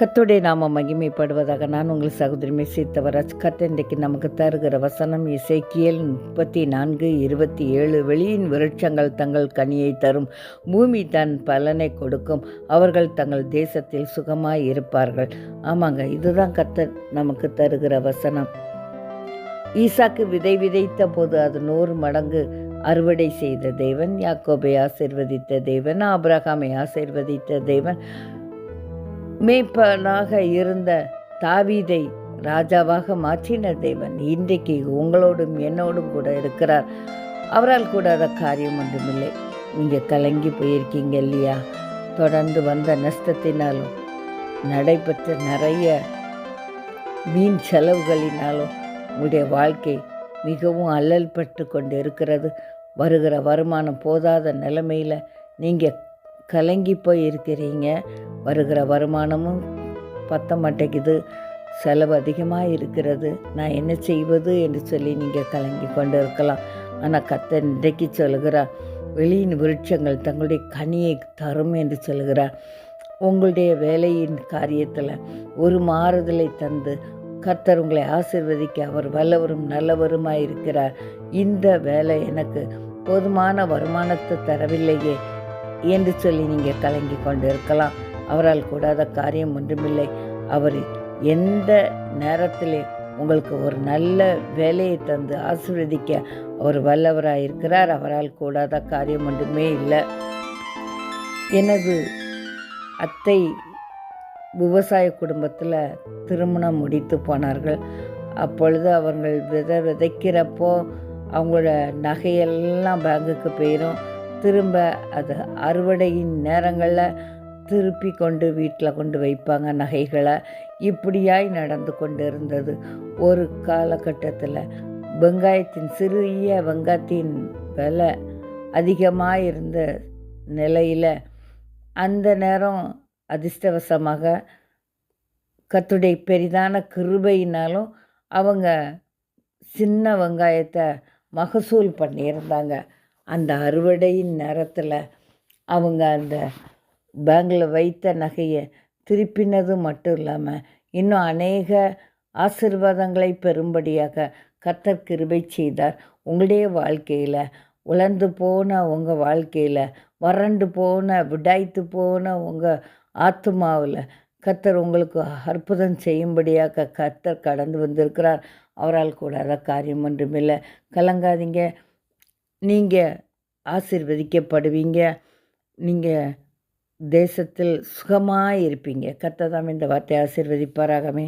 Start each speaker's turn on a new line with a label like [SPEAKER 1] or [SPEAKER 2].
[SPEAKER 1] கத்துடைய நாம மகிமைப்படுவதாக நான் உங்கள் சகோதரி மெசித்தவராஜ் கத்தண்டைக்கு நமக்கு தருகிற வசனம் இசைக்கியல் முப்பத்தி நான்கு இருபத்தி ஏழு வெளியின் விருட்சங்கள் தங்கள் கனியை தரும். பூமி தன் பலனை கொடுக்கும். அவர்கள் தங்கள் தேசத்தில் சுகமாய் இருப்பார்கள். ஆமாங்க இதுதான் கத்த நமக்கு தருகிற வசனம். ஈசாக்கு விதை விதைத்த போது அது நூறு மடங்கு அறுவடை செய்த தேவன். யாக்கோபை ஆசிர்வதித்த தேவன். ஆபிரகாமை ஆசிர்வதித்த தேவன். மேய்ப்பனாக இருந்த தாவீதை ராஜாவாக மாற்றின தேவன். இன்றைக்கு உங்களோடும் என்னோடும் கூட இருக்கிறார். அவரால் கூட அத காரியம் ஒன்றுமில்லை. நீங்கள் கலங்கி போயிருக்கீங்க இல்லையா? தொடர்ந்து வந்த நஷ்டத்தினாலும் நடைபெற்ற நிறைய மீன் செலவுகளினாலும் உங்களுடைய வாழ்க்கை மிகவும் அல்லல் பட்டு கொண்டு இருக்கிறது வருகிற வருமானம் போதாத நிலைமையில் நீங்கள் கலங்கி போய் இருக்கிறீங்க வருகிற வருமானமும் பத்த மாட்டேங்குது. செலவு அதிகமாக இருக்கிறது. நான் என்ன செய்வது என்று சொல்லி நீங்கள் கலங்கி கொண்டு இருக்கலாம். ஆனால் கத்த இன்றைக்கு சொல்கிறார் வெளியின் விருட்சங்கள் தங்களுடைய கனியை தரும் என்று சொல்கிறார் உங்களுடைய வேலையின் காரியத்தில் ஒரு மாறுதலை தந்து கர்த்தர் உங்களை ஆசிர்வதிக்க அவர் வல்லவரும் நல்லவருமாய் இருக்கிறார். இந்த வேலை எனக்கு போதுமான வருமானத்தை தரவில்லையே என்று சொல்லி நீங்கள் கலங்கி கொண்டு இருக்கலாம். அவரால் கூடாத காரியம் ஒன்றுமில்லை. அவர் எந்த நேரத்திலே உங்களுக்கு ஒரு நல்ல வேலையை தந்து ஆசீர்வதிக்க அவர் வல்லவராக இருக்கிறார் அவரால் கூடாத காரியம் ஒன்றுமே இல்லை. எனது அத்தை விவசாய குடும்பத்தில் திருமணம் முடித்து போனார்கள். அப்பொழுது அவர்கள் விதை விதைக்கிறப்போ அவங்களோட நகையெல்லாம் பேங்குக்கு போயிடும் திரும்ப அது அறுவடையின் நேரங்களில் திருப்பி கொண்டு வீட்டில் கொண்டு வைப்பாங்க நகைகளை. இப்படியாய் நடந்து கொண்டு இருந்தது ஒரு காலகட்டத்தில் வெங்காயத்தின் சிறிய வெங்காயத்தின் விலை அதிகமாக இருந்த நிலையில் அந்த நேரம் அதிர்ஷ்டவசமாக கத்துடைய பெரிதான கிருபையினாலும் அவங்க சின்ன வெங்காயத்தை மகசூல் பண்ணியிருந்தாங்க. அந்த அறுவடையின் நேரத்தில் அவங்க அந்த பேங்கில் வைத்த நகையை திருப்பினது மட்டும் இல்லாமல் இன்னும் அநேக ஆசிர்வாதங்களை பெறும்படியாக கத்தர் கிருபை செய்தார். உங்களுடைய வாழ்க்கையில் உலர்ந்து போன உங்கள் வாழ்க்கையில் வறண்டு போன விடாய்த்து போன உங்கள் ஆத்மாவில் கத்தர் உங்களுக்கு அற்புதம் செய்யும்படியாக கத்தர் கடந்து வந்திருக்கிறார். அவரால் கூடாத காரியம் ஒன்றுமில்லை. கலங்காதீங்க. நீங்கள் ஆசிர்வதிக்கப்படுவீங்க. நீங்கள் தேசத்தில் சுகமாக இருப்பீங்க கத்ததாம் இந்த வார்த்தை ஆசிர்வதிப்பாராகமே.